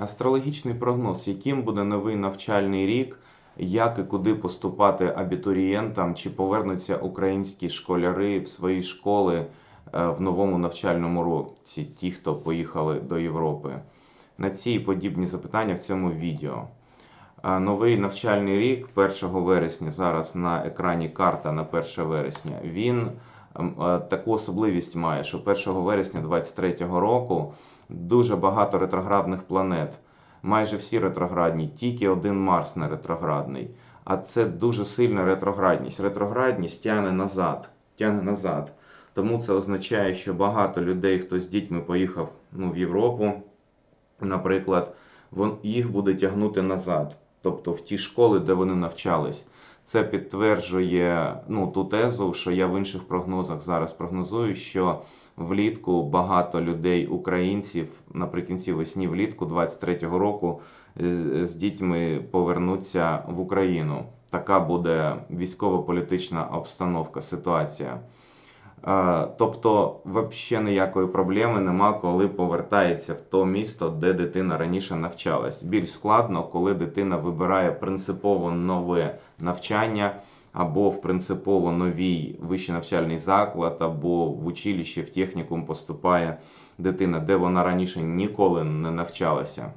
Астрологічний прогноз, яким буде новий навчальний рік, як і куди поступати абітурієнтам, чи повернуться українські школяри в свої школи е, в новому навчальному році, ті, хто поїхали до Європи. На ці подібні запитання в цьому відео. Е, Новий навчальний рік. 1 вересня, зараз на екрані карта на 1 вересня, він таку особливість має, що 1 вересня 2023 року дуже багато ретроградних планет. Майже всі ретроградні, тільки один Марс не ретроградний. А це дуже сильна ретроградність. Ретроградність тягне назад, тягне назад. Тому це означає, що багато людей, хто з дітьми поїхав ну, в Європу, наприклад, їх буде тягнути назад, тобто в ті школи, де вони навчались. Це підтверджує ну, ту тезу, що я в інших прогнозах зараз прогнозую, що влітку багато людей, українців наприкінці весні, влітку 23-го року е, з дітьми повернуться в Україну. Така буде військово-політична обстановка, ситуація. Тобто, взагалі ніякої проблеми нема, коли повертається в то місто, де дитина раніше навчалась. Більш складно, коли дитина вибирає принципово нове навчання, або в принципово новий вищий навчальний заклад, або в училище, в технікум поступає дитина, де вона раніше ніколи не навчалася.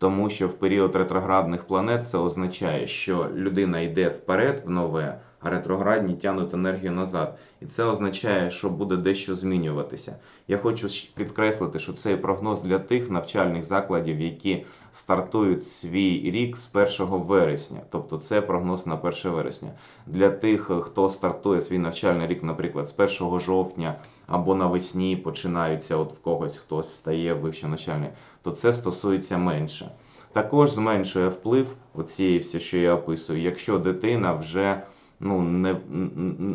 Тому що в період ретроградних планет це означає, що людина йде вперед в нове, а ретроградні тягнуть енергію назад. І це означає, що буде дещо змінюватися. Я хочу підкреслити, що цей прогноз для тих навчальних закладів, які стартують свій рік з 1 вересня. Тобто це прогноз на 1 вересня. Для тих, хто стартує свій навчальний рік, наприклад, з 1 жовтня або навесні починаються, от в когось хтось стає вище навчальний, то це стосується менше. Також зменшує вплив оцієї все, що я описую, якщо дитина вже ну, не,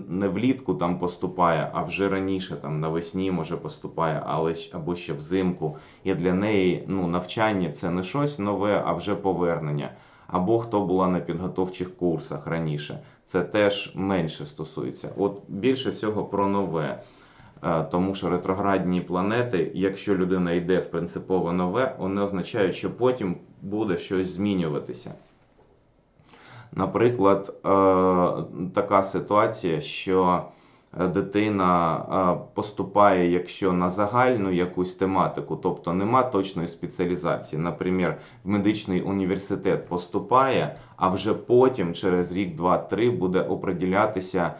не влітку там поступає, а вже раніше там навесні може поступає, але або ще взимку. І для неї ну, навчання це не щось нове, а вже повернення. Або хто була на підготовчих курсах раніше, це теж менше стосується. От більше всього про нове. Е, Тому що ретроградні планети, якщо людина йде в принципово нове, вони означають, що потім буде щось змінюватися. Наприклад, е, така ситуація, що е, дитина поступає, якщо на загальну якусь тематику, тобто нема точної спеціалізації. Наприклад, в медичний університет поступає, а вже потім, через рік, два, три, буде оприділятися е,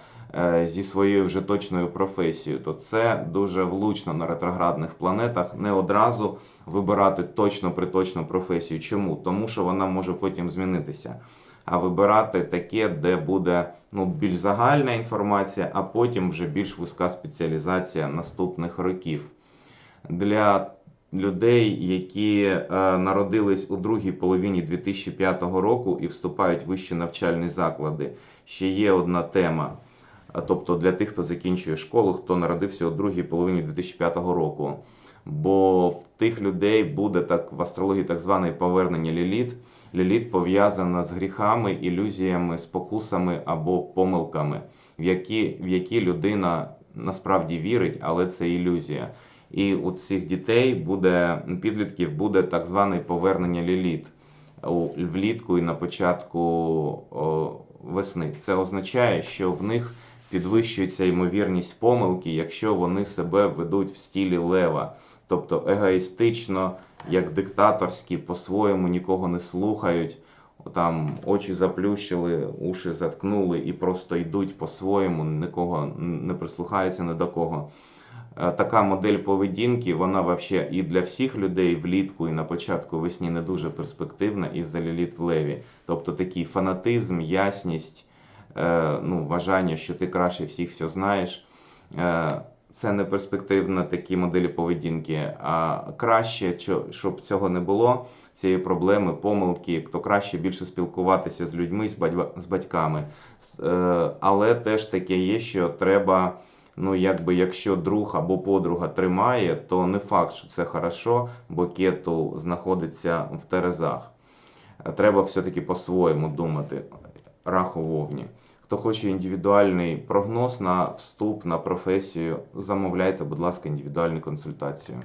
зі своєю вже точною професією, то це дуже влучно на ретроградних планетах не одразу вибирати точно приточну професію. Чому? Тому що вона може потім змінитися. А вибирати таке, де буде ну, більш загальна інформація, а потім вже більш вузька спеціалізація наступних років. Для людей, які е, народились у другій половині 2005 року і вступають в вищі навчальні заклади, ще є одна тема. Тобто для тих, хто закінчує школу, хто народився у другій половині 2005 року. Бо в тих людей буде так в астрології так зване повернення ліліт. Ліліт пов'язана з гріхами, ілюзіями, спокусами або помилками, в які, в які людина насправді вірить, але це ілюзія. І у цих дітей буде підлітків буде так зване повернення ліліт у влітку і на початку весни. Це означає, що в них підвищується ймовірність помилки, якщо вони себе ведуть в стілі лева, тобто егоїстично, як диктаторські, по-своєму нікого не слухають. Там очі заплющили, уші заткнули і просто йдуть по-своєму, нікого не прислухаються ні до кого. Е, Така модель поведінки, вона вообще і для всіх людей влітку, і на початку весні не дуже перспективна із-за ліліт в леві. Тобто такий фанатизм, ясність, ну, вважання, що ти краще всіх все знаєш. Е, Це не перспективно такі моделі поведінки. А краще, щоб цього не було, цієї проблеми, помилки, то краще більше спілкуватися з людьми, з батьками. Е, Але теж таке є, що треба. Ну, якби якщо друг або подруга тримає, то не факт, що це хорошо, бо кету знаходиться в терезах. Е, Треба все-таки по-своєму думати. Раху вовні. Хто хоче індивідуальний прогноз на вступ на професію, замовляйте, будь ласка, індивідуальну консультацію.